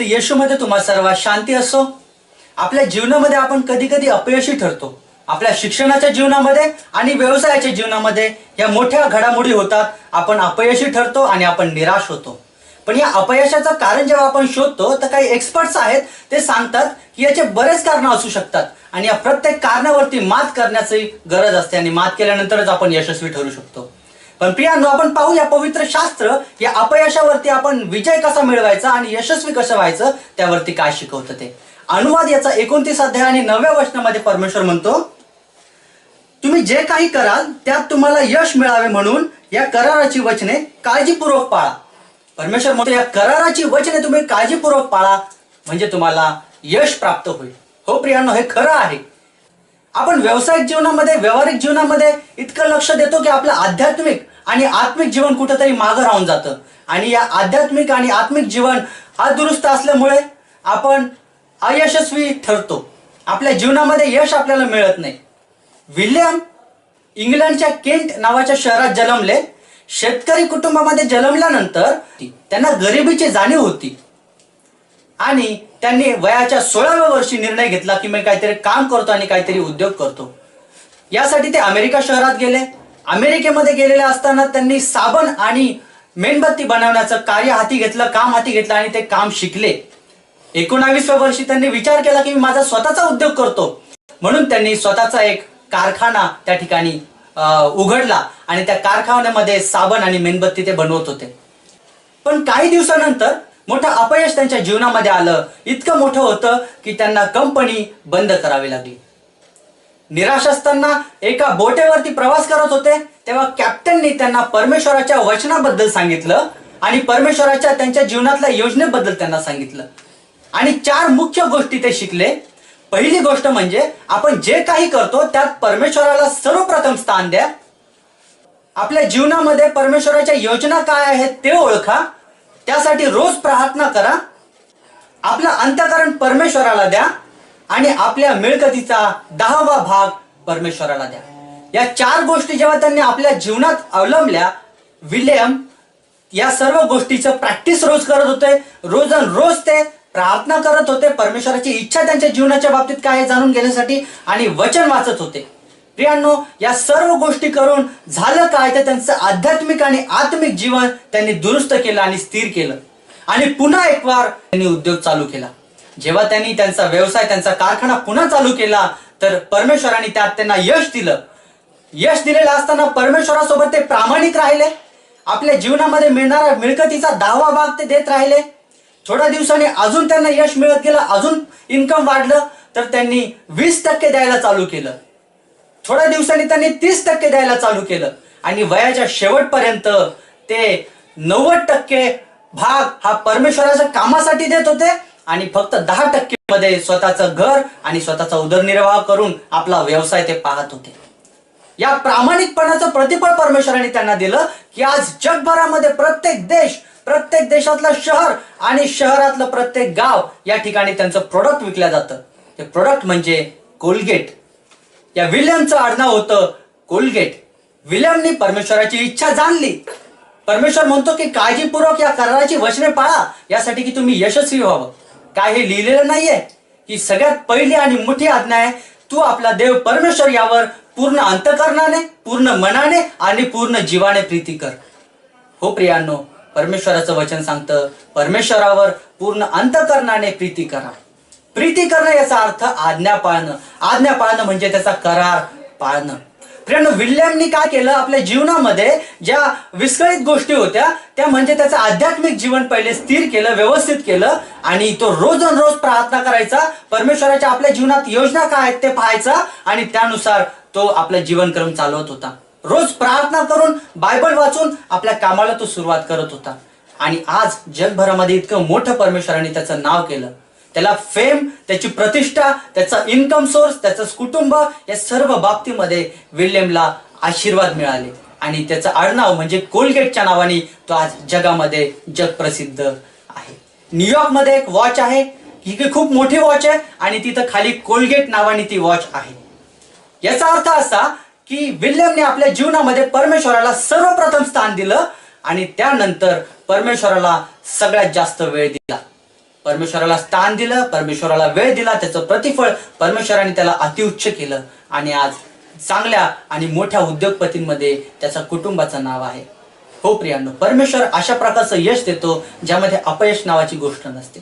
ख्रिस्त येशूमध्ये तुम्हा सर्वात शांती असो. आपल्या जीवनामध्ये आपण कधी कधी अपयशी ठरतो. आपल्या शिक्षणाच्या जीवनामध्ये आणि व्यवसायाच्या जीवनामध्ये या मोठ्या घडामोडी होतात. आपण अपयशी ठरतो आणि आपण निराश होतो. पण या अपयशाचं कारण जेव्हा आपण शोधतो तर काही एक्सपर्ट्स आहेत ते सांगतात की याचे बरेच कारण असू शकतात. आणि या प्रत्येक कारणावरती मात करण्याची गरज असते आणि मात केल्यानंतरच आपण यशस्वी ठरू शकतो. पण प्रियांनो आपण पाहूया पवित्र शास्त्र. या अपयशावरती आपण विजय कसा मिळवायचा आणि यशस्वी कसं व्हायचं त्यावरती काय शिकवतं ते. अनुवाद याचा एकोणतीस अध्याय आणि नवव्या वचनामध्ये परमेश्वर म्हणतो तुम्ही जे काही कराल त्यात तुम्हाला यश मिळावे म्हणून या कराराची वचने काळजीपूर्वक पाळा. परमेश्वर म्हणतो या कराराची वचने तुम्ही काळजीपूर्वक पाळा म्हणजे तुम्हाला यश प्राप्त होईल. हो प्रियांनो हे खरं आहे. आपण व्यावसायिक जीवनामध्ये व्यावहारिक जीवनामध्ये इतकं लक्ष देतो की आपलं आध्यात्मिक आणि आत्मिक जीवन कुठंतरी मागं राहून जातं. आणि या आध्यात्मिक आणि आत्मिक जीवन अदुरुस्त असल्यामुळे आपण अयशस्वी ठरतो. आपल्या जीवनामध्ये यश आपल्याला मिळत नाही. विल्यम इंग्लंडच्या केंट नावाच्या शहरात जन्मले. शेतकरी कुटुंबामध्ये जन्मल्यानंतर त्यांना गरिबीची जाणीव होती. आणि त्यांनी वयाच्या सोळाव्या वर्षी निर्णय घेतला की मी काहीतरी काम करतो आणि काहीतरी उद्योग करतो. यासाठी ते अमेरिका शहरात गेले. अमेरिकेमध्ये गेलेले असताना त्यांनी साबण आणि मेणबत्ती बनवण्याचं कार्य हाती घेतलं काम हाती घेतलं आणि ते काम शिकले. एकोणावीसव्या वर्षी त्यांनी विचार केला की मी माझा स्वतःचा उद्योग करतो. म्हणून त्यांनी स्वतःचा एक कारखाना त्या ठिकाणी उघडला आणि त्या कारखान्यामध्ये साबण आणि मेणबत्ती ते बनवत होते. पण काही दिवसानंतर मोठं अपयश त्यांच्या जीवनामध्ये आलं. इतकं मोठं होतं की त्यांना कंपनी बंद करावी लागली. निराश असताना एका बोटेवरती प्रवास करत होते तेव्हा कॅप्टननी त्यांना परमेश्वराच्या वचनाबद्दल सांगितलं आणि परमेश्वराच्या त्यांच्या जीवनातल्या योजनेबद्दल त्यांना सांगितलं. आणि चार मुख्य गोष्टी ते शिकले. पहिली गोष्ट म्हणजे आपण जे काही करतो त्यात परमेश्वराला सर्वप्रथम स्थान द्या. आपल्या जीवनामध्ये परमेश्वराच्या योजना काय आहेत ते ओळखा. त्यासाठी रोज प्रार्थना करा. आपलं अंतकरण परमेश्वराला द्या. आणि आपल्या मिळकतीचा दहावा भाग परमेश्वराला द्या. या चार गोष्टी जेव्हा त्यांनी आपल्या जीवनात अवलंबल्या विल्यम या सर्व गोष्टीचं प्रॅक्टिस रोज करत होते रोज रोज ते प्रार्थना करत होते परमेश्वराची इच्छा त्यांच्या जीवनाच्या बाबतीत काय जाणून घेण्यासाठी आणि वचन वाचत होते. प्रियांनो या सर्व गोष्टी करून झालं काय तर त्यांचं आध्यात्मिक आणि आत्मिक जीवन त्यांनी दुरुस्त केलं आणि स्थिर केलं. आणि पुन्हा एक वार त्यांनी उद्योग चालू केला. जेव्हा त्यांनी त्यांचा व्यवसाय त्यांचा कारखाना पुन्हा चालू केला तर परमेश्वराने त्यात त्यांना यश दिलं. यश दिलेलं असताना परमेश्वरासोबत ते प्रामाणिक राहिले. आपल्या जीवनामध्ये मिळणारा मिळकतीचा दहावा भाग ते देत राहिले. थोड्या दिवसांनी अजून त्यांना यश मिळत गेलं अजून इन्कम वाढलं तर त्यांनी वीस टक्के द्यायला चालू केलं. थोड्या दिवसांनी त्यांनी तीस टक्के द्यायला चालू केलं. आणि वयाच्या शेवटपर्यंत ते नव्वद टक्के भाग हा परमेश्वराच्या कामासाठी देत होते. आणि फक्त दहा टक्के मध्ये स्वतःचं घर आणि स्वतःचा उदरनिर्वाह करून आपला व्यवसाय ते पाहत होते. या प्रामाणिकपणाचं प्रतिफळ परमेश्वराने त्यांना दिलं की आज जगभरामध्ये प्रत्येक देश प्रत्येक देशातलं शहर आणि शहरातलं प्रत्येक गाव या ठिकाणी त्यांचं प्रोडक्ट विकलं जातं. ते प्रोडक्ट म्हणजे कोलगेट. या विल्यमचं आडनाव होतं कोलगेट. विल्यमनी परमेश्वराची इच्छा जाणली. परमेश्वर म्हणतो की काळजीपूर्वक या कराराची वचने पाळा यासाठी की तुम्ही यशस्वी व्हावं. काय हे लिहिलेलं नाहीये. की सगळ्यात पहिली आणि मोठी आज्ञा आहे. तू आपला देव परमेश्वर यावर पूर्ण अंतकरणाने पूर्ण मनाने आणि पूर्ण जीवाने प्रीती कर. हो प्रियांनो परमेश्वराचं वचन सांगतं परमेश्वरावर पूर्ण अंतकरणाने प्रीती करा. प्रीती करणं याचा अर्थ आज्ञा पाळणं आज्ञा पाळणं म्हणजे त्याचा करार पाळणं. प्रियांनो विल्यमनी काय केलं? आपल्या जीवनामध्ये ज्या विस्कळीत गोष्टी होत्या त्या म्हणजे त्याचं आध्यात्मिक जीवन पहिले स्थिर केलं व्यवस्थित केलं आणि तो रोज अन रोज प्रार्थना करायचा. परमेश्वराच्या आपल्या जीवनात योजना काय आहेत ते पाहायचा आणि त्यानुसार तो आपला जीवनक्रम चालवत होता. रोज प्रार्थना करून बायबल वाचून आपल्या कामाला तो सुरुवात करत होता. आणि आज जगभरामध्ये इतकं मोठं परमेश्वराने त्याचं नाव केलं. त्याला फेम त्याची प्रतिष्ठा त्याचा इन्कम सोर्स त्याचं कुटुंब या सर्व बाबतीमध्ये विल्यमला आशीर्वाद मिळाले. आणि त्याचं आडनाव म्हणजे कोलगेटच्या नावाने तो आज जगामध्ये जगप्रसिद्ध आहे. न्यूयॉर्कमध्ये एक वॉच आहे. ही खूप मोठी वॉच आहे आणि तिथं खाली कोलगेट नावाने ती वॉच आहे. याचा अर्थ असा की विल्यमने आपल्या जीवनामध्ये परमेश्वराला सर्वप्रथम स्थान दिलं आणि त्यानंतर परमेश्वराला सगळ्यात जास्त वेळ दिला. परमेश्वराला स्थान दिलं परमेश्वराला वेळ दिला त्याचं प्रतिफळ परमेश्वराने त्याला अतिउच्च केलं. आणि आज चांगल्या आणि मोठ्या उद्योगपतींमध्ये त्याच्या कुटुंबाचं नाव आहे. हो प्रियांनो परमेश्वर अशा प्रकारचं यश देतो ज्यामध्ये अपयश नावाची गोष्ट नसते.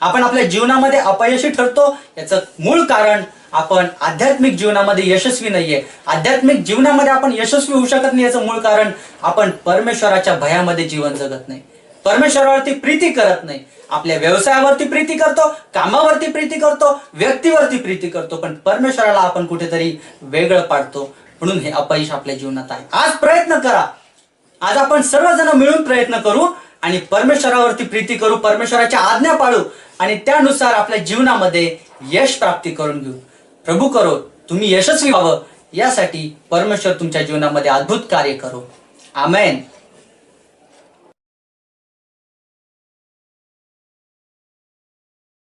आपण आपल्या जीवनामध्ये अपयशी ठरतो याचं मूळ कारण आपण आध्यात्मिक जीवनामध्ये यशस्वी नाहीये. आध्यात्मिक जीवनामध्ये आपण यशस्वी होऊ शकत नाही याचं मूळ कारण आपण परमेश्वराच्या भयामध्ये जीवन जगत नाही. परमेश्वरावरती प्रीती करत नाही. आपल्या व्यवसायावरती प्रीती करतो कामावरती प्रीती करतो व्यक्तीवरती प्रीती करतो पण परमेश्वराला आपण कुठेतरी वेगळं पाडतो. म्हणून हे अपयश आपल्या जीवनात आहे. आज प्रयत्न करा. आज आपण सर्वजण मिळून प्रयत्न करू आणि परमेश्वरावरती प्रीती करू परमेश्वराच्या आज्ञा पाळू आणि त्यानुसार आपल्या जीवनामध्ये यश प्राप्ती करून घेऊ. प्रभू करो तुम्ही यशस्वी व्हावं. यासाठी परमेश्वर तुमच्या जीवनामध्ये अद्भुत कार्य करो. आमेन.